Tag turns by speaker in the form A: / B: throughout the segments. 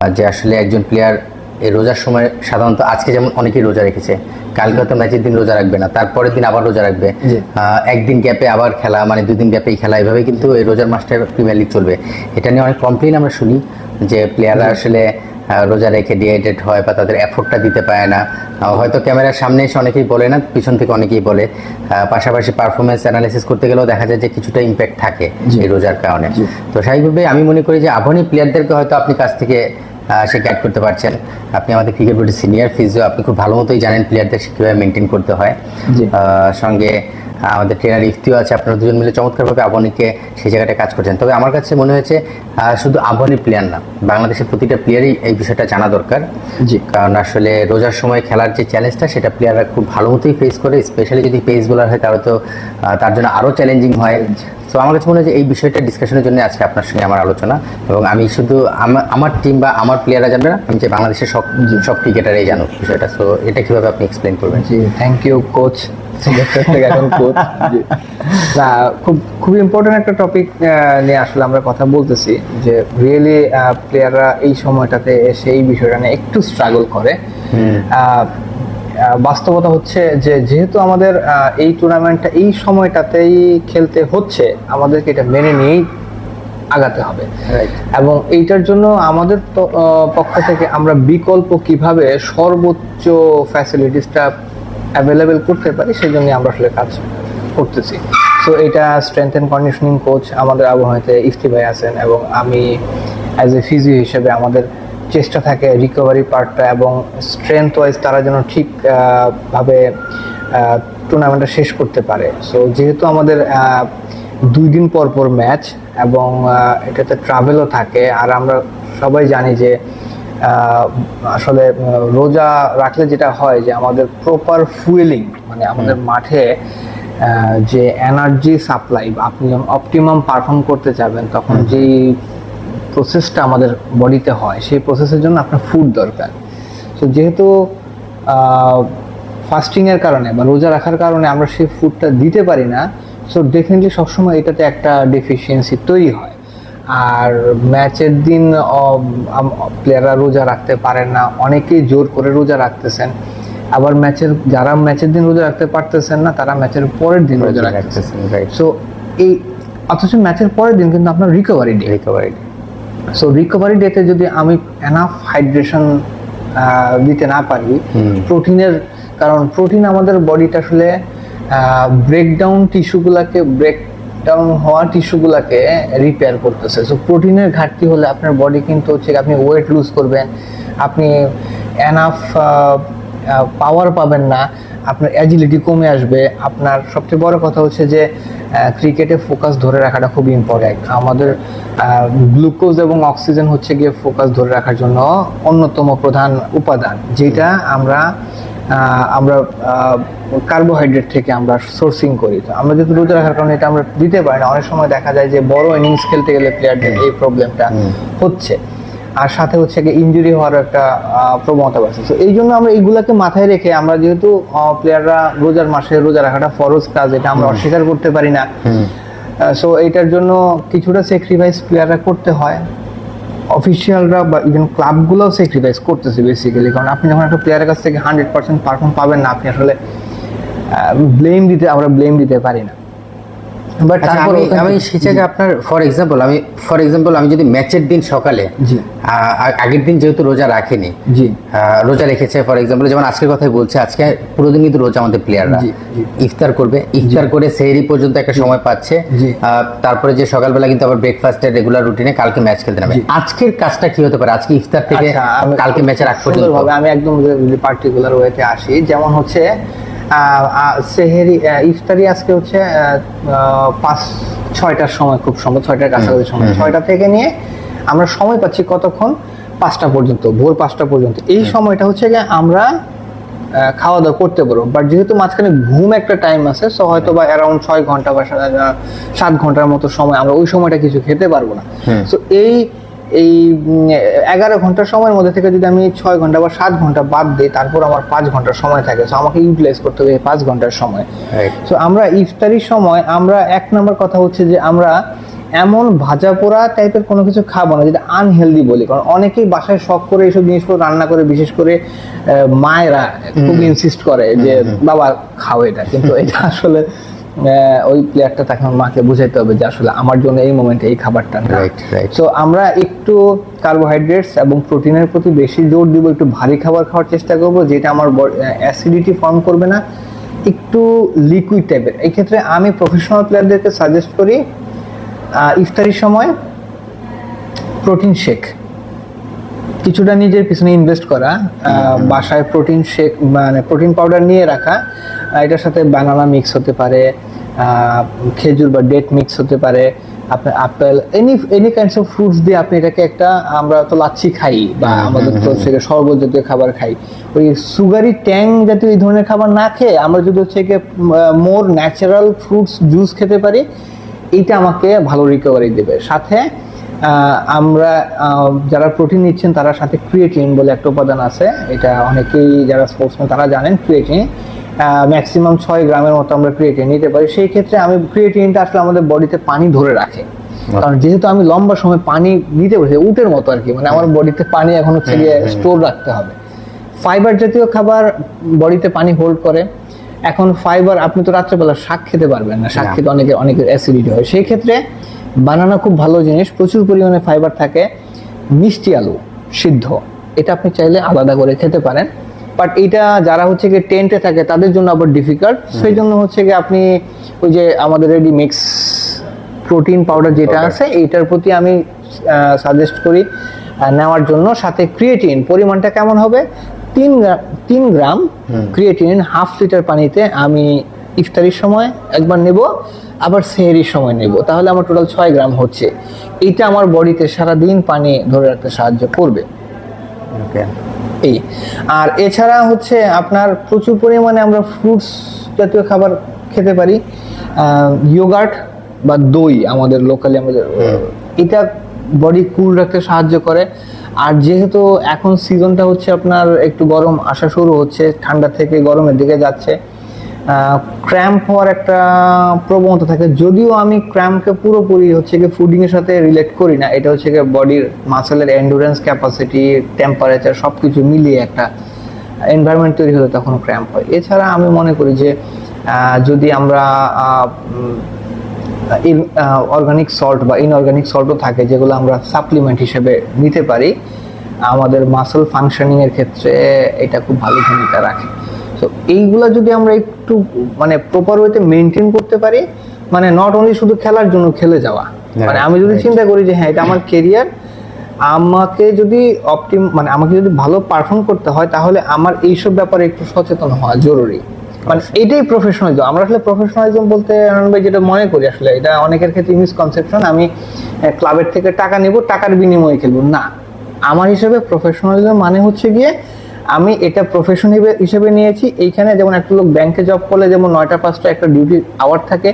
A: যে আসলে একজন প্লেয়ার এই রোজার সময় সাধারণত আজকে যেমন অনেকেই রোজা রেখেছে কালকে হয়তো ম্যাচের দিন রোজা রাখবে না তারপরের দিন আবার রোজা রাখবে। একদিন গ্যাপে আবার খেলা মানে দুদিন গ্যাপেই খেলা এভাবে কিন্তু এই রোজার মাসটা প্রিমিয়ার লিগ চলবে। এটা নিয়ে অনেক কমপ্লেন আমরা শুনি যে প্লেয়াররা আসলে রোজা রেখে ডিহাইড্রেট হয় বা তাদের এফোর্টটা দিতে পারে না। হয়তো ক্যামেরার সামনে এসে অনেকেই বলে না পিছন থেকে অনেকেই বলে। পাশাপাশি পারফরমেন্স অ্যানালাইসিস করতে গেলেও দেখা যায় যে কিছুটা ইম্প্যাক্ট থাকে এই রোজার কারণে। তো স্বাভাবিকভাবে আমি মনে করি যে আবাহনী প্লেয়ারদেরকে হয়তো আপনি কাছ থেকে সে গাইড করতে পারছেন। আপনি আমাদের ক্রিকেট বোর্ডের সিনিয়র ফিজিও আপনি খুব ভালো মতোই জানেন প্লেয়ারদের কীভাবে মেনটেন করতে হয়। সঙ্গে আমাদের ট্রেনার ইফতিও আছে আপনারা দুজন মিলে চমৎকারভাবে আবহানীকে সেই জায়গাটায় কাজ করছেন। তবে আমার কাছে মনে হয়েছে শুধু আবহানী প্লেয়ার না বাংলাদেশের প্রতিটা প্লেয়ারই এই বিষয়টা জানা দরকার।
B: জি।
A: কারণ আসলে রোজার সময় খেলার যে চ্যালেঞ্জটা সেটা প্লেয়াররা খুব ভালো মতোই ফেস করে স্পেশালি যদি পেস বোলার হয় তাহলে তো তার জন্য আরও চ্যালেঞ্জিং হয়। তো আমার কাছে মনে হয় যে এই বিষয়টা ডিসকাশনের জন্য আজকে আপনার সঙ্গে আমার আলোচনা এবং আমি শুধু আমার টিম বা আমার প্লেয়াররা জানবে না আমি যে বাংলাদেশের সব সব ক্রিকেটারই জানো বিষয়টা। সো এটা কীভাবে আপনি এক্সপ্লেন করবেন?
B: জি থ্যাংক ইউ কোচ এখন কোচ না খুব খুব ইম্পর্টেন্ট একটা টপিক নিয়ে আসলে আমরা কথা বলতেছি যে রিয়েলি প্লেয়াররা এই সময়টাতে এসে এই বিষয়টা নিয়ে একটু স্ট্রাগল করে। বাস্তবতা হচ্ছে যে যেহেতু আমাদের এই টুর্নামেন্টটা এই সময়টাতেই খেলতে হচ্ছে আমাদেরকে এটা মেনে নিয়েই আগাতে হবে। এবং এইটার জন্য আমাদের পক্ষ থেকে আমরা বিকল্প কীভাবে সর্বোচ্চ ফ্যাসিলিটিসটা অ্যাভেলেবেল করতে পারি সেই জন্য আমরা আসলে কাজ করতেছি। সো এটা স্ট্রেংথ অ্যান্ড কন্ডিশনিং কোচ আমাদের আবহাওয়াতে ইফতি ভাই আছেন এবং আমি অ্যাজ এ ফিজিও হিসেবে আমাদের চেষ্টা থাকে রিকভারি পার্টটা এবং স্ট্রেংথ ওয়াইজ তারা যেন ঠিক আহ, ভাবে টুর্নামেন্টটা শেষ করতে পারে। সো যেহেতু আমাদের দুই দিন পর পর ম্যাচ এবং এটাতে ট্রাভেলও থাকে আর আমরা সবাই জানি যে আসলে রোজা রাখলে যেটা হয় যে আমাদের প্রপার ফুয়েলিং মানে আমাদের মাঠে যে এনার্জি সাপ্লাই আপনি যখন অপটিমাম পারফর্ম করতে যাবেন তখন যেই প্রসেসটা আমাদের বডিতে হয় সেই প্রসেসের জন্য আপনার ফুড দরকার। তো যেহেতু ফাস্টিং এর কারণে বা রোজা রাখার কারণে আমরা সেই ফুডটা দিতে পারি না সো ডেফিনেটলি সবসময় এটাতে একটা ডেফিসিয়েন্সি তৈরি হয়। আর ম্যাচের দিন প্লেয়াররা রোজা রাখতে পারেন না অনেকেই জোর করে রোজা রাখতেছেন। আবার ম্যাচের যারা ম্যাচের দিন রোজা রাখতে পারতেছেন না তারা ম্যাচের পরের দিন রোজা রাখতেছেন।
A: রাইট
B: সো এই অথচ ম্যাচের পরের দিন কিন্তু আপনার recovery day
A: recovery
B: so recovery ডেতে যদি আমি এনাফ হাইড্রেশন দিতে না পারি প্রোটিনের কারণ প্রোটিন আমাদের বডিটা আসলে ব্রেকডাউন টিস্যুগুলোকে ব্রেকডাউন হওয়া টিস্যুগুলোকে রিপেয়ার করতেছে। সো প্রোটিনের ঘাটতি হলে আপনার বডি কিন্তু হচ্ছে আপনি ওয়েট লুজ করবেন আপনি এনাফ পাওয়ার পাবেন না আপনার অ্যাজিলিটি কমে আসবে। আপনার সবচেয়ে বড় কথা হচ্ছে যে ক্রিকেটে ফোকাস ধরে রাখাটা খুব ইম্পর্ট্যান্ট আমাদের গ্লুকোজ এবং অক্সিজেন হচ্ছে গিয়ে ফোকাস ধরে রাখার জন্য অন্যতম প্রধান উপাদান যেটা আমরা আমরা কার্বোহাইড্রেট থেকে আমরা সোর্সিং করি। তো আমরা যদি রোজা রাখার কারণে এটা আমরা দিতে পারি না অনেক সময় দেখা যায় যে বড় ইনিংস খেলতে গেলে প্লেয়ারদের এই প্রবলেমটা হচ্ছে। আর সাথে হচ্ছে গিয়ে ইনজুরি হওয়ার একটা প্রবণতা বাড়ছে তো এই জন্য আমরা এইগুলাকে মাথায় রেখে আমরা যেহেতু প্লেয়াররা রোজার মাসে রোজা রাখাটা ফরজ কাজ এটা আমরা অস্বীকার করতে পারি না। সো এইটার জন্য কিছুটা স্যাক্রিফাইস প্লেয়াররা করতে হয়। অফিসিয়ালরা বা ইভেন ক্লাবগুলোও স্যাক্রিফাইস করতেছে বেসিক্যালি কারণ আপনি যখন একটা প্লেয়ারের কাছ থেকে হান্ড্রেড পার্সেন্ট পারফর্ম পাবেন না আপনি আসলে ব্লেম দিতে আমরা ব্লেম দিতে পারি না। বাট
A: আচ্ছা,
B: তারপর
A: আমি আমি সে জায়গায় আপনার ফর এক্সাম্পল আমি ফর এক্সাম্পল আমি যদি ম্যাচের দিন সকালে আগের দিন যেহেতু রোজা রাখেনি
B: জি।
A: রোজা রেখেছে ফর এক্সাম্পল যেমন আজকের কথাই বলছে আজকে পুরো দিন কিন্তু রোজা আমাদের প্লেয়াররা। ইফতার করবে ইফতার করে সেহরি পর্যন্ত একটা সময় পাচ্ছে তারপরে যে সকালবেলা কিন্তু আবার ব্রেকফাস্টের রেগুলার রুটিনে কালকে ম্যাচ খেলতে নামে। আজকের কাজটা কি হতে পারে? আজকে ইফতার থেকে
B: আচ্ছা,
A: কালকে ম্যাচের আগ পর্যন্ত।
B: আমি একদম পার্টিকুলার ওয়েতে আসি যেমন হচ্ছে সেহেরি ইফতারি আজকে হচ্ছে পাঁচ ছয়টার সময় খুব সম্ভব ছয়টার কাছাকাছি সময়। ছয়টা থেকে নিয়ে আমরা সময় পাচ্ছি কতক্ষণ? পাঁচটা পর্যন্ত ভোর পাঁচটা পর্যন্ত। এই সময়টা হচ্ছে যে আমরা খাওয়া দাওয়া করতে পারব। বাট যেহেতু মাঝখানে ঘুম একটা টাইম আছে সো হয়তো বা অ্যারাউন্ড ছয় ঘণ্টা বা সাত ঘণ্টার মতো সময় আমরা ওই সময়টা কিছু খেতে পারব না। সো এই এই এগারো ঘণ্টার সময়ের মধ্যে থেকে যদি আমি ছয় ঘণ্টা বা সাত ঘণ্টা বাদ দিই তারপর আমার পাঁচ ঘণ্টার সময় থাকে। সো আমাকে ইউটিলাইজ করতে হবে এই পাঁচ ঘণ্টার সময়. সো আমরা ইফতারির সময় আমরা এক নম্বর কথা হচ্ছে যে আমরা এমন ভাজা পোড়া টাইপের কোনো কিছু খাব না যেটা আনহেলদি বলি। কারণ অনেকেই বাসায় শখ করে এইসব জিনিসগুলো রান্না করে বিশেষ করে মায়েরা খুব ইনসিস্ট করে যে বাবা খাও এটা। কিন্তু এটা আসলে ওই প্লেয়ারটা তাকে আমার মাকে বুঝাইতে হবে যে আসলে আমার জন্য এই মোমেন্টে এই খাবারটা
A: right.
B: আমরা একটু কার্বোহাইড্রেটস এবং প্রোটিনের প্রতি বেশি জোর দিব একটু ভারী খাবার খাওয়ার চেষ্টা করব যেটা আমার অ্যাসিডিটি ফর্ম করবে না। একটু লিকুইড টাইপের এই ক্ষেত্রে আমি প্রফেশনাল প্লেয়ারদেরকে সাজেস্ট করি ইফতারির সময় প্রোটিন শেক কিছুটা নিজের পিছনে ইনভেস্ট করা বাসায় প্রোটিন শেক মানে প্রোটিন পাউডার নিয়ে রাখা এটার সাথে বানানা মিক্স হতে পারে খেজুর বা ডেট মিক্স হতে পারে আপনার apple any any kinds of fruits দিয়ে আপনি এটাকে একটা আমরা তো লাচ্ছি খাই বা আমাদের তো হচ্ছে শরবত জাতীয় খাবার খাই। ওই সুগারি ট্যাং জাতীয় এই ধরনের খাবার না খেয়ে আমরা যদি হচ্ছে মোর ন্যাচারাল ফ্রুটস জুস খেতে পারি এইটা আমাকে ভালো রিকভারি দেবে। সাথে আমরা যারা প্রোটিন নিচ্ছেন তারা সাথে ক্রিয়েটিন বলে একটা উপাদান আছে। এটা অনেকেই যারা স্পোর্টসম্যান তারা জানেন ক্রিয়েটিন ম্যাক্সিমাম ছয় গ্রামের মতো আমরা ক্রিয়েটিন নিতে পারি। সেই ক্ষেত্রে আমি ক্রিয়েটিনটা আসলে আমাদের বডিতে পানি ধরে রাখে। কারণ যেহেতু আমি লম্বা সময় পানি নিতে বসে উটের মতো আর কি মানে আমার বডিতে পানি এখন হচ্ছে গিয়ে স্টোর রাখতে হবে। ফাইবার জাতীয় খাবার বডিতে পানি হোল্ড করে। এখন ফাইবার আপনি তো রাত্রেবেলা শাক খেতে পারবেন না। শাক খেতে অনেকের অনেকের অ্যাসিডিটি হয়। সেই ক্ষেত্রে বানানা খুব ভালো জিনিস। প্রচুর পরিমাণে ফাইবার থাকে। মিষ্টি আলু সিদ্ধ। এটা আপনি চাইলে আলাদা করে খেতে পারেন। বাট এটা যারা হচ্ছে গিয়ে টেন্টে থাকে তাদের জন্য আবার ডিফিকাল্ট সেই জন্য হচ্ছে গিয়ে আপনি ওই যে আমাদের রেডি মিক্স প্রোটিন পাউডার যেটা আছে এইটার প্রতি আমি সাজেস্ট করি নেওয়ার জন্য। সাথে ক্রিয়েটিন পরিমাণটা কেমন হবে? তিন গ্রাম তিন গ্রাম ক্রিয়েটিন হাফ লিটার পানিতে আমি ইফতারির সময় একবার নেব আবার সেহরির সময় নেব। তাহলে আমার টোটাল ছয় গ্রাম হচ্ছে। এইটা আমার বডিতে সারাদিন পানি ধরে রাখতে সাহায্য করবে।
A: ওকে
B: এই। আর এছাড়া হচ্ছে আপনার প্রচুর পরিমাণে আমরা ফ্রুটস জাতীয় খাবার খেতে পারি। ইয়োগার্ট বা দই আমাদের লোকালি আমাদের এটা বডি কুল রাখতে সাহায্য করে। আর যেহেতু এখন সিজনটা হচ্ছে আপনার একটু গরম আসা শুরু হচ্ছে ঠান্ডা থেকে গরমের দিকে যাচ্ছে ক্র্যাম্প হওয়ার একটা প্রবণতা থাকে। যদিও আমি ক্র্যাম্পকে পুরোপুরি হচ্ছে গিয়ে ফুডিং এর সাথে রিলেট করি না, এটা হচ্ছে গিয়ে বডির মাসেলের এন্ডুরেন্স ক্যাপাসিটি টেম্পারেচার সব কিছু মিলিয়ে একটা এনভায়রনমেন্ট তৈরি হলে তখন ক্র্যাম্প হয়। এছাড়া আমি মনে করি যে যদি আমরা অর্গানিক সল্ট বা ইনঅর্গানিক সল্টও থাকে, যেগুলো আমরা সাপ্লিমেন্ট হিসেবে নিতে পারি, আমাদের মাসল ফাংশনিং এর ক্ষেত্রে এটা খুব ভালো ভূমিকা রাখে। তো এইগুলা যদি আমরা একটু মানে প্রপার ওয়েতে মেনটেন করতে পারি মানে নট অনলি শুধু খেলার জন্য খেলে যাওয়া মানে আমি যদি চিন্তা করি যে হ্যাঁ এটা আমার কেরিয়ার আমাকে যদি অপটিম মানে আমাকে যদি ভালো পারফর্ম করতে হয় তাহলে আমার এইসব ব্যাপারে একটু সচেতন হওয়া জরুরি। মানে এটাই প্রফেশনালিজম আমরা আসলে প্রফেশনালিজম বলতে আনন্দ ভাই যেটা মনে করি আসলে এটা অনেকের ক্ষেত্রে মিসকনসেপশন আমি ক্লাবের থেকে টাকা নেব টাকার বিনিময়ে খেলব। না। আমার হিসেবে প্রফেশনালিজম মানে হচ্ছে গিয়ে আমি এটা প্রফেশন হিসেবে নিয়েছি। এইখানে যেমন একটা লোক ব্যাংকে জব করলে যেমন নয়টা পাঁচটা একটা ডিউটি আওয়ার থাকে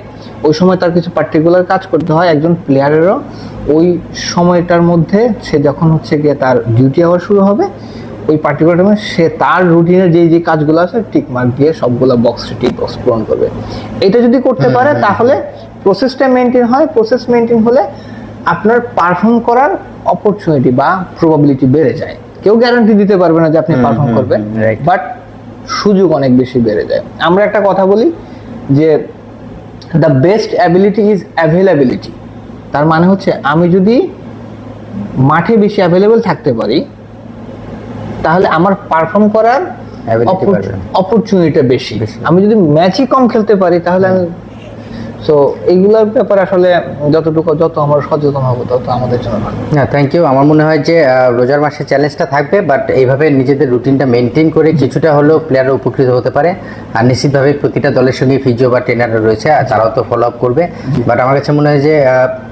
B: ওই সময় তার কিছু পার্টিকুলার কাজ করতে হয় একজন প্লেয়ারেরও ওই সময়টার মধ্যে সে যখন হচ্ছে গিয়ে তার ডিউটি আওয়ার শুরু হবে ওই পার্টিকুলার টাইমে সে তার রুটিনের যে যে কাজগুলো আছে টিক মার্ক দিয়ে সবগুলো বক্স টিক বক্স পূরণ করবে। এটা যদি করতে পারে তাহলে প্রসেসটা মেনটেন হয়। প্রসেস মেনটেন হলে আপনার পারফর্ম করার অপরচুনিটি বা প্রবাবিলিটি বেড়ে যায়। কেউ গ্যারান্টি দিতে পারবে না যে আপনি পারফর্ম করবেন বাট সুযোগ অনেক বেশি বেড়ে যায়। আমরা একটা কথা বলি যে the best ability is availability তার মানে হচ্ছে আমি যদি মাঠে বেশি অ্যাভেলেবেল থাকতে পারি তাহলে আমার পারফর্ম করার অপরচুনিটি বেশি। আমি যদি ম্যাচই কম খেলতে পারি তাহলে আমি সো এইগুলোর ব্যাপারে আসলে যতটুকু যত আমরা সচেতন হব তত আমাদের জন্য ভালো।
A: না থ্যাংক ইউ আমার মনে হয় যে রোজার মাসে চ্যালেঞ্জটা থাকবে বাট এইভাবে নিজেদের রুটিনটা মেনটেন করে কিছুটা হলেও প্লেয়াররা উপকৃত হতে পারে। আর নিশ্চিতভাবে প্রতিটা দলের সঙ্গে ফিজিও বা ট্রেনাররা রয়েছে আর তারাও তো ফলো আপ করবে। বাট আমার কাছে মনে হয় যে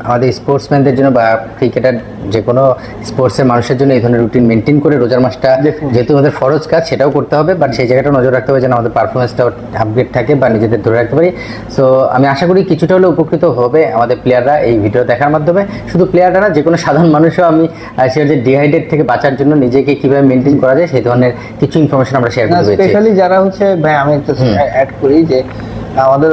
A: আমাদের স্পোর্টসম্যানদের জন্য বা ক্রিকেটার যে কোনো স্পোর্টসের মানুষের জন্য এই ধরনের রুটিন মেনটেন করে রোজার মাসটা. যেহেতু আমাদের ফরজ কাজ সেটাও করতে হবে বাট সেই জায়গাটা নজর রাখতে হবে যেন আমাদের পারফরমেন্সটাও আপগ্রেড থাকে বা নিজেদের ধরে রাখতে পারি। সো আমি আশা করি কিছুটা হলেও উপকৃত হবে আমাদের প্লেয়াররা এই ভিডিও দেখার মাধ্যমে। শুধু প্লেয়াররা না যে কোনো সাধারণ মানুষও আমি আহ, সে যে ডিহাইড্রেট থেকে বাঁচার জন্য নিজেকে কীভাবে মেনটেন করা যায় সেই ধরনের কিছু ইনফরমেশন আমরা শেয়ার করতে
B: স্পেশালি যারা হচ্ছে ভাই আমি একটু অ্যাড করি যে আমাদের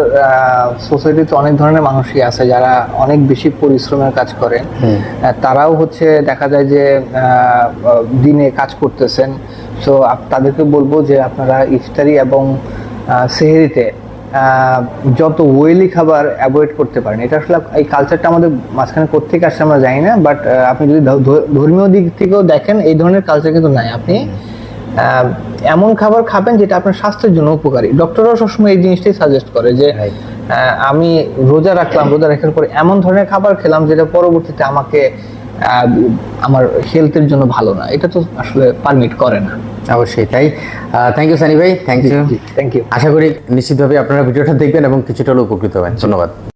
B: সোসাইটিতে অনেক ধরনের মানুষই আছে যারা অনেক বেশি পরিশ্রমের কাজ করেন। তারাও হচ্ছে দেখা যায় যে দিনে কাজ করতেছেন। সো তাদেরকে বলব যে আপনারা ইফতারি এবং সেহরিতে যত ওয়েলি খাবার অ্যাভয়েড করতে পারেন। এটা আসলে এই কালচারটা আমাদের মাঝখানে কোথেকে আসছে আমরা জানি না বাট আপনি যদি ধর্মীয় দিক থেকেও দেখেন এই ধরনের কালচার কিন্তু নাই। আপনি এমন খাবার খাবেন যেটা আপনার স্বাস্থ্যের জন্য উপকারী। ডক্টররাও সবসময় এই জিনিসটাই সাজেস্ট করে যে. আমি রোজা রাখলাম রোজা রাখার পরে এমন ধরনের খাবার খেলাম যেটা পরবর্তীতে আমাকে আমার হেলথের জন্য ভালো না। এটা তো আসলে পারমিট করে না।
A: অবশ্যই তাই? থ্যাংক ইউ সানি ভাই থ্যাংক ইউ
B: থ্যাংক ইউ
A: আশা করি নিশ্চিতভাবে আপনারা ভিডিওটা দেখবেন এবং কিছুটা হলেও উপকৃত হবেন। ধন্যবাদ।